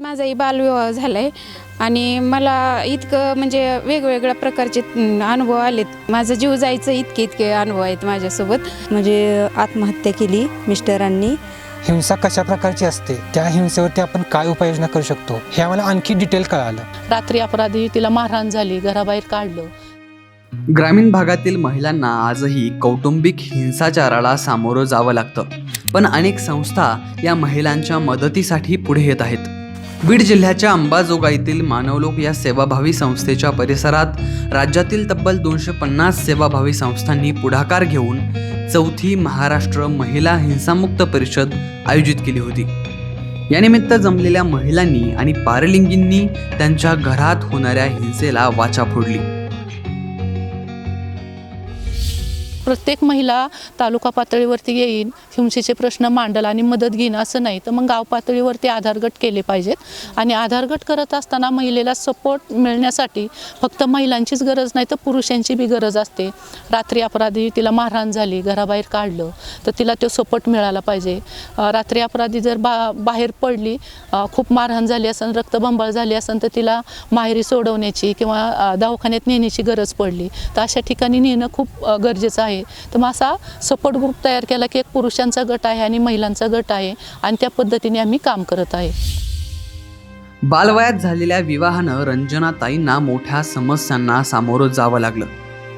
माझाही बालविवाह झाला आहे आणि मला इतकं म्हणजे वेगवेगळ्या प्रकारचे अनुभव आलेत. माझा जीव जायचं इतके इतके अनुभव आहेत माझ्यासोबत. म्हणजे आत्महत्या केली मिस्टरांनी. हिंसा कशा प्रकारची असते? त्या हिंसेवरती आपण काय उपाययोजना करू शकतो? हे आम्हाला आणखी डिटेल कळालं. रात्री अपराधी तिला मारहाण झाली घराबाहेर काढलं. ग्रामीण भागातील महिलांना आजही कौटुंबिक हिंसाचाराला सामोरं जावं लागतं. पण अनेक संस्था या महिलांच्या मदतीसाठी पुढे येत आहेत. बीड जिल्ह्याच्या अंबाजोगाईतील मानवलोक या सेवाभावी संस्थेच्या परिसरात राज्यातील तब्बल दोनशे पन्नास सेवाभावी संस्थांनी पुढाकार घेऊन चौथी महाराष्ट्र महिला हिंसामुक्त परिषद आयोजित केली होती. यानिमित्त जमलेल्या महिलांनी आणि पारलिंगींनी त्यांच्या घरात होणाऱ्या हिंसेला वाचा फोडली. प्रत्येक महिला तालुका पातळीवरती येईन हिंसेचे प्रश्न मांडल आणि मदत घेईन असं नाही. तर मग गाव पातळीवरती आधार गट केले पाहिजेत. आणि आधार गट करत असताना महिलेला सपोर्ट मिळण्यासाठी फक्त महिलांचीच गरज नाही तर पुरुषांची बी गरज असते. रात्री अपराधी तिला मारहाण झाली घराबाहेर काढलं तर तिला तो सपोर्ट मिळाला पाहिजे. रात्री अपराधी जर बा बाहेर पडली खूप मारहाण झाली असेल रक्तबंबाळ झाली असेल तर तिला माहेरी सोडवण्याची किंवा दवाखान्यात नेण्याची गरज पडली. तर अशा ठिकाणी नेणं खूप गरजेचं आहे. तर मग असा सपोर्ट ग्रुप तयार केला की एक पुरुषांचा गट आहे आणि महिलांचा गट आहे आणि त्या पद्धतीने आम्ही काम करत आहे. बालवयात झालेल्या विवाहानं रंजनाताईंना मोठ्या समस्यांना सामोरं जावं लागलं.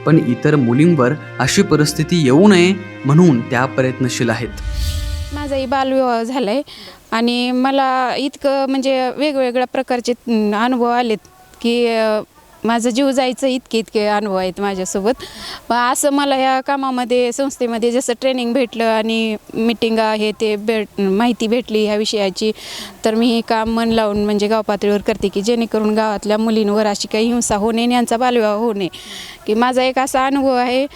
पण इतर मुलींवर अशी परिस्थिती येऊ नये म्हणून त्या प्रयत्नशील आहेत. माझाही बालविवाह झाला आहे आणि मला इतकं म्हणजे वेगवेगळ्या प्रकारचे अनुभव आलेत की माझं जीव जायचं इतके इतके अनुभव आहेत माझ्यासोबत. असं मला ह्या कामामध्ये संस्थेमध्ये जसं ट्रेनिंग भेटलं आणि मिटिंग आहे ते भेट माहिती भेटली ह्या विषयाची तर मी हे काम मन लावून म्हणजे गाव पातळीवर करते की जेणेकरून गावातल्या मुलींवर अशी काही हिंसा होणे आणि यांचा बालविवाह होणे की माझा एक असा अनुभव आहे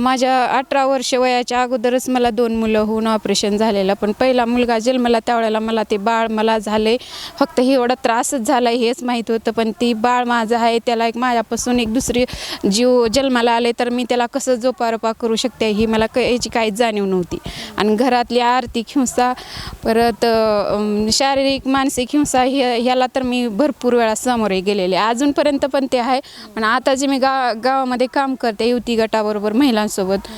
माझ्या अठरा वर्ष वयाच्या अगोदरच मला दोन मुलं होऊन ऑपरेशन झालेलं पण पहिला मुलगा जन्मला त्यावेळेला मला ते बाळ मला झाले फक्त हे एवढा त्रासच झाला हेच माहीत होतं पण ती बाळ माझं आहे त्याला एक माझ्यापासून एक दुसरी जीव जन्माला आले तर मी त्याला कसं जोपारोपा करू शकते ही मला क याची काहीच जाणीव नव्हती. आणि घरातली आर्थिक हिंसा परत शारीरिक मानसिक हिंसा हे ह्याला तर मी भरपूर वेळा सामोरे गेलेले. अजूनपर्यंत पण ते आहे. पण आता जे मी गा गावामध्ये काम करते युवती गटाबरोबर महिलांसोबत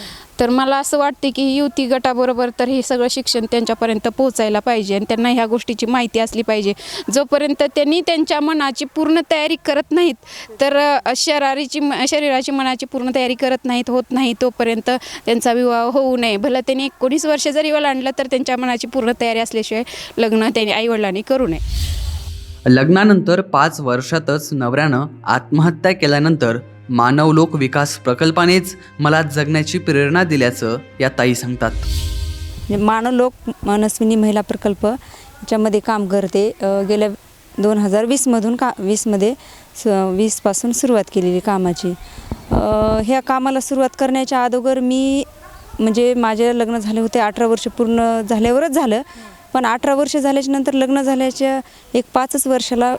तर मला असं वाटते की युती गटाबरोबर तर हे सगळं शिक्षण त्यांच्यापर्यंत पोहोचायला पाहिजे आणि त्यांना ह्या गोष्टीची माहिती असली पाहिजे. जोपर्यंत त्यांनी त्यांच्या मनाची पूर्ण तयारी करत नाहीत तर शरारीची शरीराची मनाची पूर्ण तयारी करत नाहीत होत नाही तोपर्यंत त्यांचा विवाह होऊ नये. भलं त्यांनी एकोणीस वर्ष जरी ओलांडलं तर त्यांच्या मनाची पूर्ण तयारी असल्याशिवाय लग्न त्यांनी आईवडिलांनी करू नये. लग्नानंतर पाच वर्षातच नवऱ्यानं आत्महत्या केल्यानंतर मानवलोक विकास प्रकल्पानेच मला जगण्याची प्रेरणा दिल्याचं या ताई सांगतात. म्हणजे मानवलोक मनस्विनी महिला प्रकल्प याच्यामध्ये काम करते. गेल्या दोन हजार वीसमधून का वीसमध्ये स वीसपासून सुरुवात केलेली कामाची. ह्या कामाला सुरुवात करण्याच्या अगोदर मी म्हणजे माझे लग्न झाले होते अठरा वर्ष पूर्ण झाल्यावरच झालं. पण अठरा वर्ष झाल्याच्यानंतर लग्न झाल्याच्या एक पाचच वर्षाला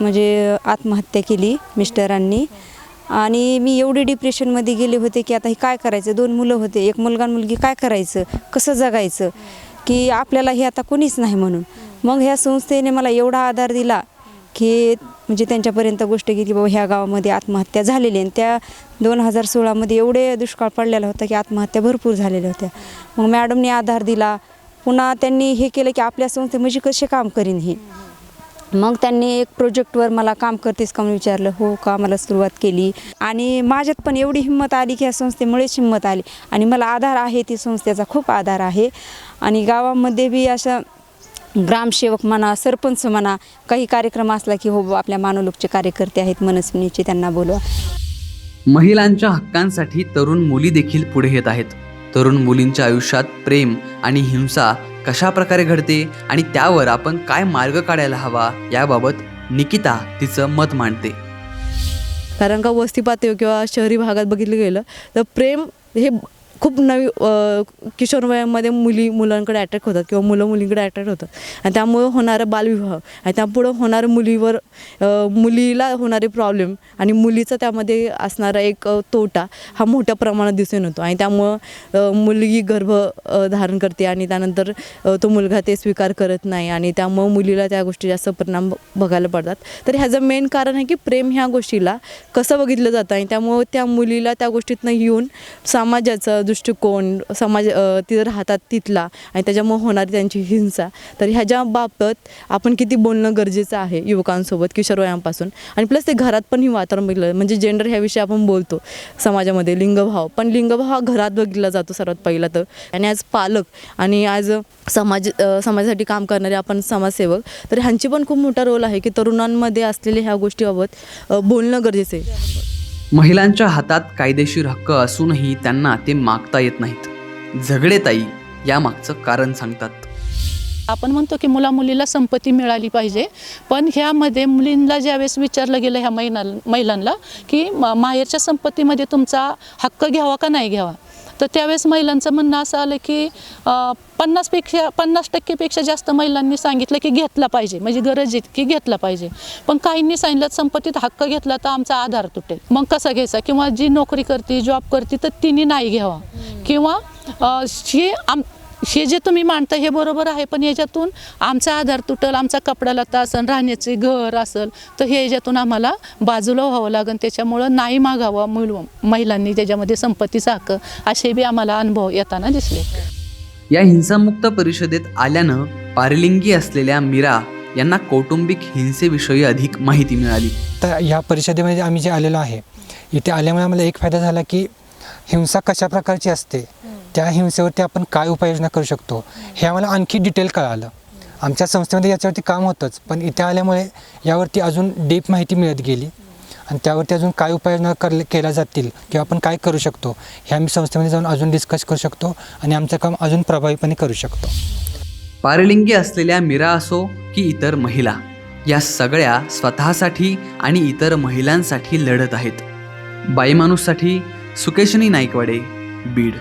म्हणजे आत्महत्या केली मिस्टरांनी. आणि मी एवढी डिप्रेशनमध्ये गेले होते की आता हे काय करायचं? दोन मुलं होते एक मुलगा मुलगी काय करायचं? कसं जगायचं? की आपल्याला हे आता कोणीच नाही म्हणून. मग ह्या संस्थेने मला एवढा आधार दिला की म्हणजे त्यांच्यापर्यंत गोष्ट गेली बाबा ह्या गावामध्ये आत्महत्या झालेल्या आणि त्या दोन हजार सोळामध्ये एवढे दुष्काळ पडलेला होता की आत्महत्या भरपूर झालेल्या होत्या. मग मॅडमने आधार दिला. पुन्हा त्यांनी हे केलं की आपल्या संस्थे म्हणजे कसे काम करीन हे? मग त्यांनी एक प्रोजेक्टवर मला काम करतेस का म्हणून विचारलं हो कामाला सुरुवात केली. आणि माझ्यात पण एवढी हिंमत आली की या संस्थेमुळेच हिंमत आली. आणि मला आधार आहे ती संस्थेचा खूप आधार आहे. आणि गावामध्ये बी अशा ग्रामसेवक म्हणा सरपंच म्हणा काही कार्यक्रम असला की हो बुवा, आपल्या मानवलोकचे कार्यकर्ते आहेत मनस्विनीचे त्यांना बोलवा. महिलांच्या हक्कांसाठी तरुण मुली देखील पुढे येत आहेत. तरुण मुलींच्या आयुष्यात प्रेम आणि हिंसा कशा प्रकारे घडते आणि त्यावर आपण काय मार्ग काढायला हवा याबाबत निकिता तिचं मत मांडते. कारण का वस्ती पातळीवर किंवा शहरी भागात बघितलं गेलं तर प्रेम हे खूप नवी किशोर वयामध्ये मुली मुलांकडे अट्रॅक्ट होतात किंवा मुलं मुलींकडे अट्रॅक्ट होतात. आणि त्यामुळं होणारा बालविवाह आणि त्यापुढं होणारं मुलीवर मुलीला होणारे प्रॉब्लेम आणि मुलीचा त्यामध्ये असणारा एक तोटा हा मोठ्या प्रमाणात दिसून येतो. आणि त्यामुळं मुलगी गर्भ धारण करते आणि त्यानंतर तो मुलगा ते स्वीकार करत नाही आणि त्यामुळं मुलीला त्या गोष्टी जास्त परिणाम बघायला पडतात. तर ह्याचं मेन कारण आहे की प्रेम ह्या गोष्टीला कसं बघितलं जातं आणि त्यामुळं त्या मुलीला त्या गोष्टीतनं येऊन समाजाचं दृष्टिकोन समाज तिथं राहतात तिथला आणि त्याच्यामुळे होणारी त्यांची हिंसा. तर ह्याच्या बाबत आपण किती बोलणं गरजेचं आहे युवकांसोबत किशोरवयांपासून आणि प्लस ते घरात पण ही वातावरण बघितलं म्हणजे जेंडर ह्याविषयी आपण बोलतो समाजामध्ये लिंगभाव. पण लिंगभाव हा घरात बघितला जातो सर्वात पहिला तर. आणि आज पालक आणि आज समाज समाजासाठी काम करणारे आपण समाजसेवक तर ह्यांची पण खूप मोठा रोल आहे की तरुणांमध्ये असलेल्या ह्या गोष्टीबाबत बोलणं गरजेचं आहे. महिलांच्या हातात कायदेशीर हक्क असूनही त्यांना ते मागता येत नाहीत. झगडेताई यामागचं कारण सांगतात. आपण म्हणतो की मुला मुलीला संपत्ती मिळाली पाहिजे पण ह्यामध्ये मुलींना ज्यावेळेस विचारलं गेलं ह्या महिला महिलांना की माहेरच्या संपत्तीमध्ये तुमचा हक्क घ्यावा का नाही घ्यावा? तर त्यावेळेस महिलांचं म्हणणं असं आलं की पन्नासपेक्षा पन्नास टक्केपेक्षा जास्त महिलांनी सांगितलं की घेतला पाहिजे. म्हणजे गरज इतकी घेतला पाहिजे. पण काहींनी सांगितलं संपत्तीत हक्क घेतला तर आमचा आधार तुटेल. मग कसा घ्यायचा? किंवा जी नोकरी करते जॉब करते तर तिने नाही घ्यावा. किंवा जी आम हे जे तुम्ही मांडता हे बरोबर आहे पण याच्यातून आमचा आधार तुटल आमचा कपडा लत्ता असेल राहण्याचे घर असेल तर हे याच्यातून आम्हाला बाजूला व्हावं लागेल त्याच्यामुळं नाही मागावं मुल महिलांनी त्याच्यामध्ये संपत्तीचा हक्क असे बी आम्हाला अनुभव येताना दिसले. या हिंसामुक्त परिषदेत आल्यानं पारलिंगी असलेल्या मीरा यांना कौटुंबिक हिंसेविषयी अधिक माहिती मिळाली. तर ह्या परिषदेमध्ये आम्ही जे आलेलो आहे इथे आल्यामुळे आम्हाला एक फायदा झाला की हिंसा कशा प्रकारची असते? त्या हिंसेवरती आपण काय उपाययोजना करू शकतो हे आम्हाला आणखी डिटेल कळालं. आमच्या संस्थेमध्ये याच्यावरती काम होतंच पण इथे आल्यामुळे यावरती अजून डीप माहिती मिळत गेली. आणि त्यावरती अजून काय उपाययोजना करले केल्या जातील किंवा आपण काय करू शकतो हे आम्ही संस्थेमध्ये जाऊन अजून डिस्कस करू शकतो आणि आमचं काम अजून प्रभावीपणे करू शकतो. पारलिंगी असलेल्या मीरा असो की इतर महिला या सगळ्या स्वतःसाठी आणि इतर महिलांसाठी लढत आहेत. बाईमाणूससाठी सुकेशनी नाईकवाडे बीड.